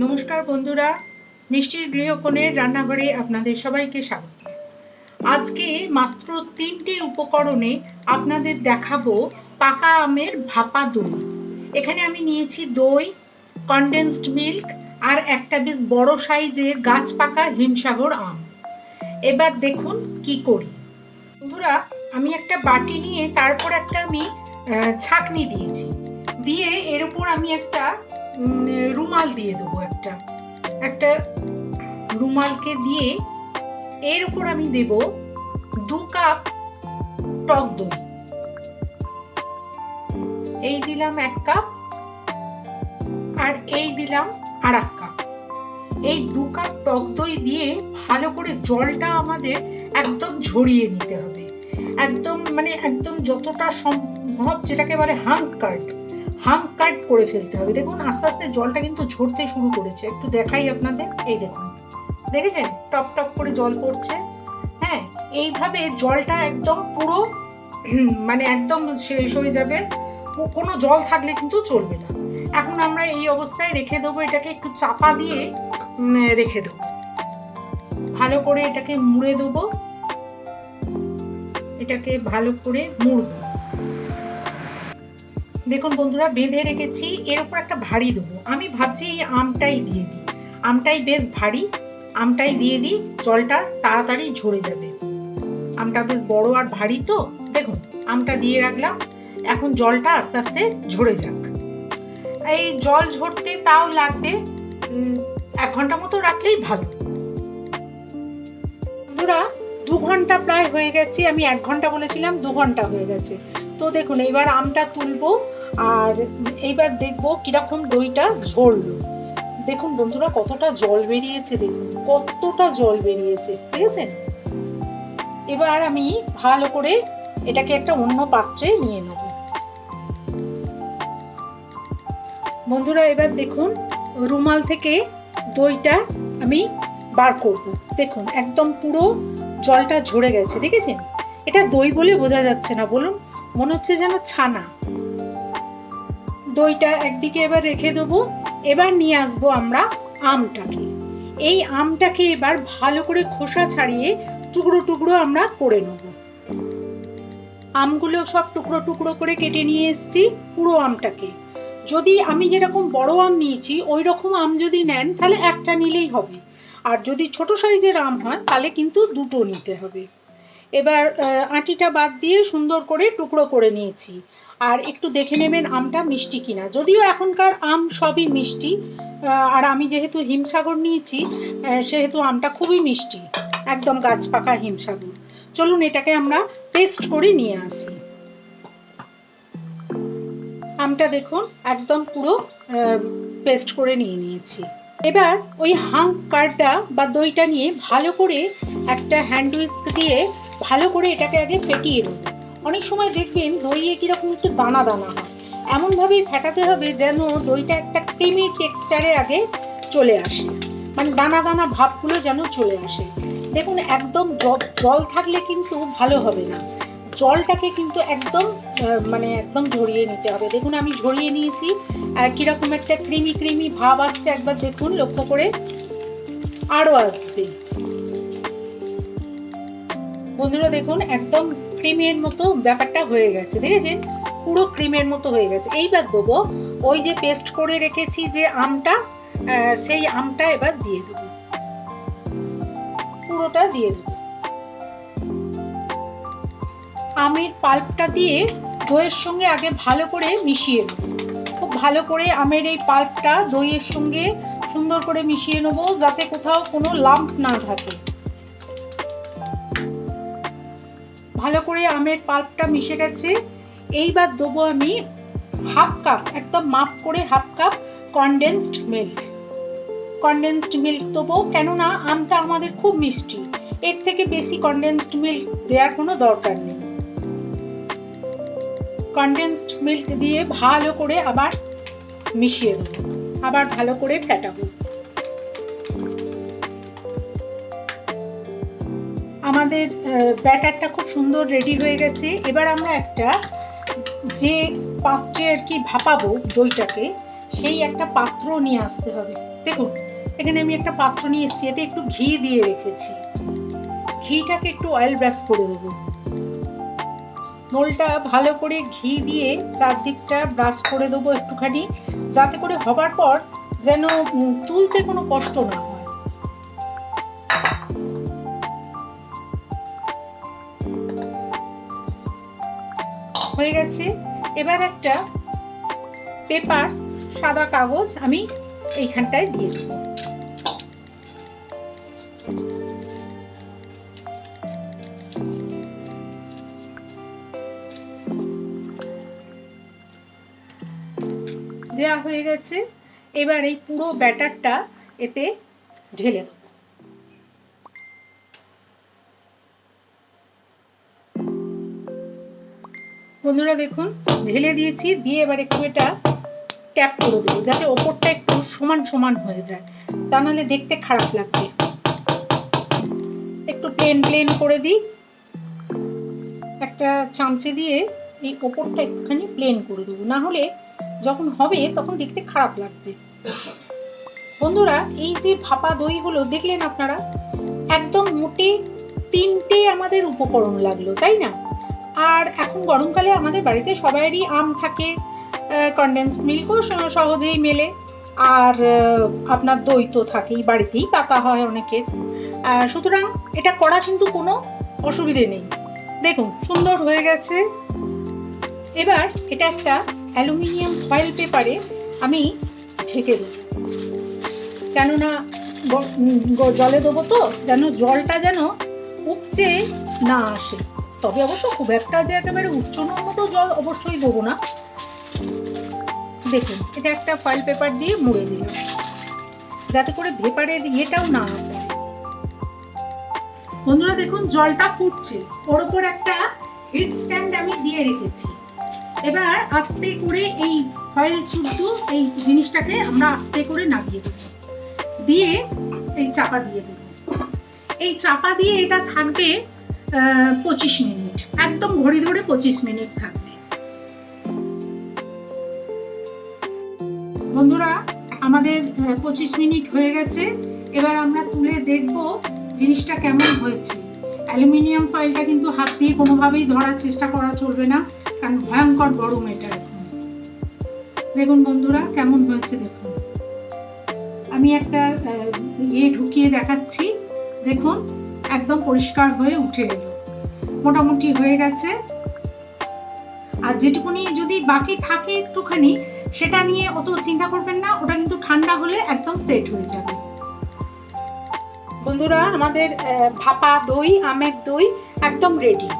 নমস্কার বন্ধুরা, মিষ্টির গৃহকোণের রান্নাঘরে আপনাদের সবাইকে স্বাগত। আজকে মাত্র তিনটি উপকরণে আপনাদের দেখাবো পাকা আমের ভাপা দই এখানে আমি নিয়েছি দই কনডেন্সড মিল্ক আর একটা বেশ বড় সাইজের গাছ পাকা হিমসাগর আম। এবার দেখুন কি করি। বন্ধুরা, আমি একটা বাটি নিয়ে তারপর একটা আমি ছাঁকনি দিয়েছি। দিয়ে এর উপর আমি একটা রুমাল দিয়ে দেবো একটা। একটা রুমালকে দিয়ে এর উপর আমি দেব দু কাপ টক দই। এই দিলাম এক কাপ আর এই দিলাম আর এক কাপ। এই দু কাপ টক দই দিয়ে ভালো করে জলটা আমাদের একদম ঝরিয়ে নিতে হবে। একদম মানে একদম যতটা সম্ভব যেটাকে বলে হাঙ্ক হাঙ্ক কাট করে ফেলতে হবে। দেখুন, আস্তে আস্তে জলটা কিন্তু ঝরতে শুরু করেছে। একটু দেখাই আপনাদের। এই দেখুন। দেখেছেন? টপ টপ করে জল পড়ছে। হ্যাঁ এইভাবে জলটা একদম পুরো মানে একদম শেষ হয়ে যাবে। কোনো জল থাকলে কিন্তু চলবে না। এখন আমরা এই অবস্থায় রেখে দেবো, এটাকে একটু চাপা দিয়ে রেখে দেবো। ভালো করে এটাকে মুড়ে দেবো। এটাকে ভালো করে মুড়বো। দেখুন বন্ধুরা, বেঁধে রেখেছি, এর উপর একটা ভারী দেবো। আমি ভাবছি এই আমটাই দিয়ে দিই। আমটাই বেশ ভারী, আমটাই দিয়ে দিই, জলটা তাড়াতাড়ি ঝরে যাবে। আমটা বেশ বড় আর ভারী তো, দেখুন, আমটা দিয়ে রাখলাম। এখন জলটা আস্তে আস্তে ঝরে যাক। এই জল ঝরতে তাও লাগবে এক ঘণ্টা মতো রাখলেই ভালো। বন্ধুরা, দু ঘণ্টা প্রায় হয়ে গেছে, আমি এক ঘণ্টা বলেছিলাম, দু ঘণ্টা হয়ে গেছে। তো দেখুন, এবার আমটা তুলবো। আর এইবার দেখব কীরকম দইটা ঝরলো। দেখুন বন্ধুরা, কতটা জল বেরিয়েছে, দেখুন, কতটা জল বেরিয়েছে, ঠিক আছে? এবার আমি ভালো করে এটাকে একটা অন্য পাত্রে নিয়ে নেব। বন্ধুরা, এবার দেখুন, রুমাল থেকে দইটা আমি বার করব। দেখুন, একদম পুরো জলটা ঝরে গেছে, দেখেছেন? এটা দই বলে বোঝা যাচ্ছে না, বলুন, মনে হচ্ছে যেন ছানা। দইটা একদিকে এবার রেখে দেবো, এবার নিয়ে আসব আমরা আমটাকে। এই আমটাকে এবার ভালো করে খোসা ছাড়িয়ে টুকরো টুকরো আমরা করে নেব। আমগুলো সব টুকরো টুকরো করে কেটে নিয়ে এসেছি পুরো আমটাকে। যদি আমি যেরকম বড় আম নিয়েছি ওই রকম আম যদি নেন, তাহলে একটা নিলেই হবে। আর যদি ছোট সাইজের আম হয়, তাহলে কিন্তু দুটো নিতে হবে। এবার আটিটা বাদ দিয়ে সুন্দর করে টুকরো করে নিয়েছি। আর একটু দেখে নেবেন আমটা মিষ্টি কিনা। যদিও এখনকার আম সবই মিষ্টি আর আমি যেহেতু হিমসাগর নিয়েছি সেহেতু আমটা খুবই মিষ্টি, একদম গাছ পাকা হিমসাগর। চলুন এটাকে আমরা পেস্ট করে নিয়ে আসি। আমটা দেখুন, একদম পুরো পেস্ট করে নিয়ে নিয়েছি। এবার ওই হাং কার্ডটা বা দইটা নিয়ে ভালো করে একটা হ্যান্ড উইস্ক দিয়ে ভালো করে এটাকে আগে ফেটিয়ে নেব। অনেক সময় দেখবেন দইয়ে কীরকম একটু দানা দানা হয়। এমন ভাবেই ফেটাতে হবে যেন দইটা একটা ক্রিমি টেক্সচারে আগে চলে আসে। মানে দানা দানা ভাবগুলো যেন চলে আসে। দেখুন, একদম জল থাকলে কিন্তু ভালো হবে না। জলটাকে কিন্তু একদম মানে একদম ঝরিয়ে নিতে হবে। দেখুন, আমি ঝরিয়ে নিয়েছি। কীরকম একটা ক্রিমি ক্রিমি ভাব আসছে একবার দেখুন, লক্ষ্য করে। আরও আসবে। বন্ধুরা, দেখুন, একদম ক্রিমের মতো ব্যাপারটা হয়ে গেছে দেখেছেন পুরো ক্রিমের মতো হয়ে গেছে। এইবার দেবো, ওই যে পেস্ট করে রেখেছি যে আমটা সেই আমটা এবার দিয়ে দেবো। পুরোটা দিয়ে দেবো। আমের পাল্পটা দিয়ে দইয়ের সঙ্গে আগে ভালো করে মিশিয়ে নেব। খুব ভালো করে আমের এই পাল্পটা দইয়ের সঙ্গে সুন্দর করে মিশিয়ে নেব, যাতে কোথাও কোনো লাম্প না থাকে। ভালো করে আমের পাল্পটা মিশে গেছে। এইবার দেবো আমি হাফ কাপ, একদম মাপ করে half cup condensed milk condensed milk দেবো, কেননা আমটা আমাদের খুব মিষ্টি। এর থেকে বেশি কনডেন্সড মিল্ক দেওয়ার কোনো দরকার নেই। কনডেন্সড মিল্ক দিয়ে ভালো করে আবার মিশিয়ে দেবো আবার ভালো করে ফেটাবো। আমাদের ব্যাটারটা খুব সুন্দর রেডি হয়ে গেছে। এবার আমরা একটা যে পাত্রে আর কি ভাপাবো দইটাকে, সেই একটা পাত্র নিয়ে আসতে হবে। দেখুন, এখানে আমি একটা পাত্র নিয়ে এসেছি, এতে একটু ঘি দিয়ে রেখেছি। ঘিটাকে একটু অয়েল ব্রাশ করে দেবো। মোলটা ভালো করে ঘি দিয়ে চারদিকটা ব্রাশ করে দেবো একটুখানি, যাতে করে হবার পর যেন তুলতে কোনো কষ্ট না হয়। হয়ে গেছে। এবার একটা পেপার, সাদা কাগজ আমি এইখানটায় দিয়ে দেবো। দেওয়া হয়ে গেছে। এবার এই পুরো ব্যাটারটা এতে ঢেলে দেবো। বন্ধুরা দেখুন, ঢেলে দিয়েছি, দিয়ে এবার একটু এটা ট্যাপ করে দেবো, যাতে ওপরটা একটু সমান সমান হয়ে যায়। তা নাহলে দেখতে খারাপ লাগবে। একটু প্লেন প্লেন করে দিই। একটা চামচে দিয়ে এই ওপরটা একটুখানি প্লেন করে দেবো। না হলে যখন হবে, তখন দেখতে খারাপ লাগবে। বন্ধুরা, এই যে ভাপা দই হলো দেখলেন আপনারা? একদম মোটে তিনটে আমাদের উপকরণ লাগল, তাই না? আর এখন গরমকালে আমাদের বাড়িতে সবাইয়েরই আম থাকে কন্ডেন্স মিল্কও সহজেই মেলে। আর আপনার দই তো থাকেই, বাড়িতেই পাতা হয় অনেকের। সুতরাং এটা করা কিন্তু কোনো অসুবিধে নেই। দেখুন, সুন্দর হয়ে গেছে। এবার এটা একটা অ্যালুমিনিয়াম ফয়েল পেপারে আমি ঢেকে দেবো। কেননা জলে দেবো তো, যেন জলটা যেন উপচে না আসে। তবে অবশ্য খুব একটা যে একেবারে উচ্চনোর মতো জল অবশ্যই দেবো না। দেখুন, এটা একটা ফয়েল পেপার দিয়ে মুড়ে দিলাম। যাতে করে ভেপারের ইয়েটাও না বন্ধুরা, দেখুন, জলটা ফুটছে। ওর উপর একটা হিট স্ট্যান্ড আমি দিয়ে রেখেছি। এবার আস্তে করে এই ফয়েল শুদ্ধ এই জিনিসটাকে আমরা আস্তে করে নামিয়ে দেব। দিয়ে এই চাপা দিয়ে দেব। এই চাপা দিয়ে এটা থাকবে পঁচিশ মিনিট। একদম ঘড়ি ধরে পঁচিশ মিনিট থাকবে। বন্ধুরা, আমাদের পঁচিশ মিনিট হয়ে গেছে। এবার আমরা তুলে দেখব জিনিসটা কেমন হয়েছে। অ্যালুমিনিয়াম ফয়েলটা কিন্তু হাত দিয়ে কোনোভাবেই ধরার চেষ্টা করা চলবে না, কারণ ভয়ঙ্কর গরম এটা দেখুন বন্ধুরা, কেমন হয়েছে দেখুন। আমি একটা ইয়ে ঢুকিয়ে দেখাচ্ছি। দেখুন একদম পরিষ্কার হয়ে উঠে এলো মোটামুটি হয়ে গেছে। আর যেটুকুনি যদি বাকি থাকে একটুখানি, সেটা নিয়ে অত চিন্তা করবেন না, ওটা কিন্তু ঠান্ডা হলে একদম সেট হয়ে যাবে। বন্ধুরা, আমাদের ভাপা দই, আমের দই একদম রেডি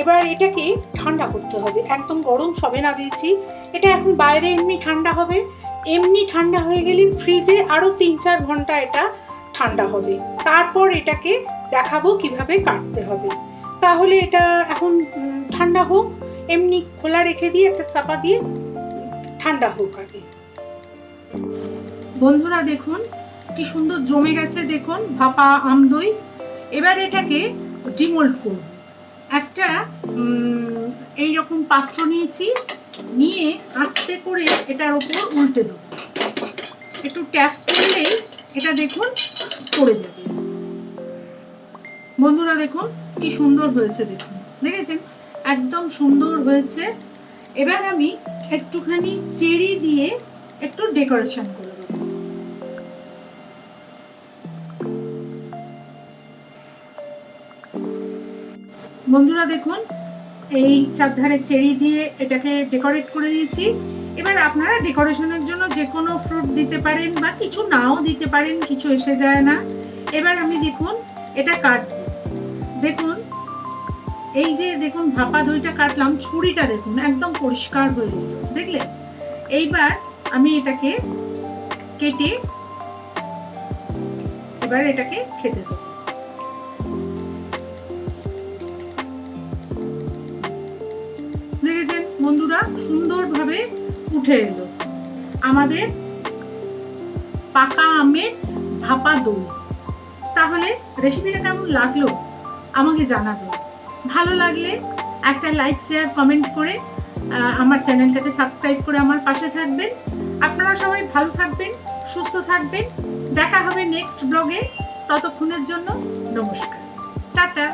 এবার এটাকে ঠান্ডা করতে হবে। একদম গরম সবে নামিয়েছি। এটা এখন বাইরে এমনি ঠান্ডা হবে। এমনি ঠান্ডা হয়ে গেলে ফ্রিজে আরও তিন চার ঘণ্টা এটা ঠান্ডা হবে। তারপর এটাকে দেখাবো কীভাবে কাটতে হবে। তাহলে এটা এখন ঠান্ডা হোক, এমনি খোলা রেখে দিয়ে একটা চাপা দিয়ে, ঠান্ডা হোক আগে। বন্ধুরা দেখুন, কি সুন্দর জমে গেছে দেখুন, ভাপা আম দই। এবার এটাকে ডিমোল্ড করব। একটা এই রকম পাত্র নিয়েছি, নিয়ে আস্তে করে এটার উপর উল্টে দেবো। একটু ট্যাপ করলেই এটা দেখুন পড়ে যাবে বন্ধুরা দেখুন, কি সুন্দর হয়েছে দেখুন। দেখেছেন? একদম সুন্দর হয়েছে। এবার আমি একটুখানি চেরি দিয়ে একটু ডেকোরেশন করে দেবো। বন্ধুরা দেখুন, এই চারধারে চেরি দিয়ে এটাকে ডেকোরেট করে দিয়েছি। এবার আপনারা ডেকোরেশনের জন্য যে কোনো ফ্রুট দিতে পারেন বা কিছু নাও দিতে পারেন, কিছু এসে যায় না। এবার আমি দেখুন, এটা কাটবো। দেখুন, এই যে দেখুন, ভাপা দইটা কাটলাম, ছুরিটা দেখুন, একদম পরিষ্কার হয়ে গেল দেখলে এইবার আমি এটাকে কেটে এবার এটাকে খেতে দেবো। দেখেছেন বন্ধুরা? সুন্দরভাবে উঠে এলো। আমাদের পাকা আমের ভাপা দই। তাহলে রেসিপিটা কেমন লাগল? আমাকে জানাবে। ভালো লাগলে একটা লাইক শেয়ার কমেন্ট করে আমার চ্যানেলটাকে সাবস্ক্রাইব করে আমার পাশে থাকবেন। আপনারা সবাই ভালো থাকবেন, সুস্থ থাকবেন। দেখা হবে নেক্সট ব্লগে ততক্ষণের জন্য নমস্কার। টাটা।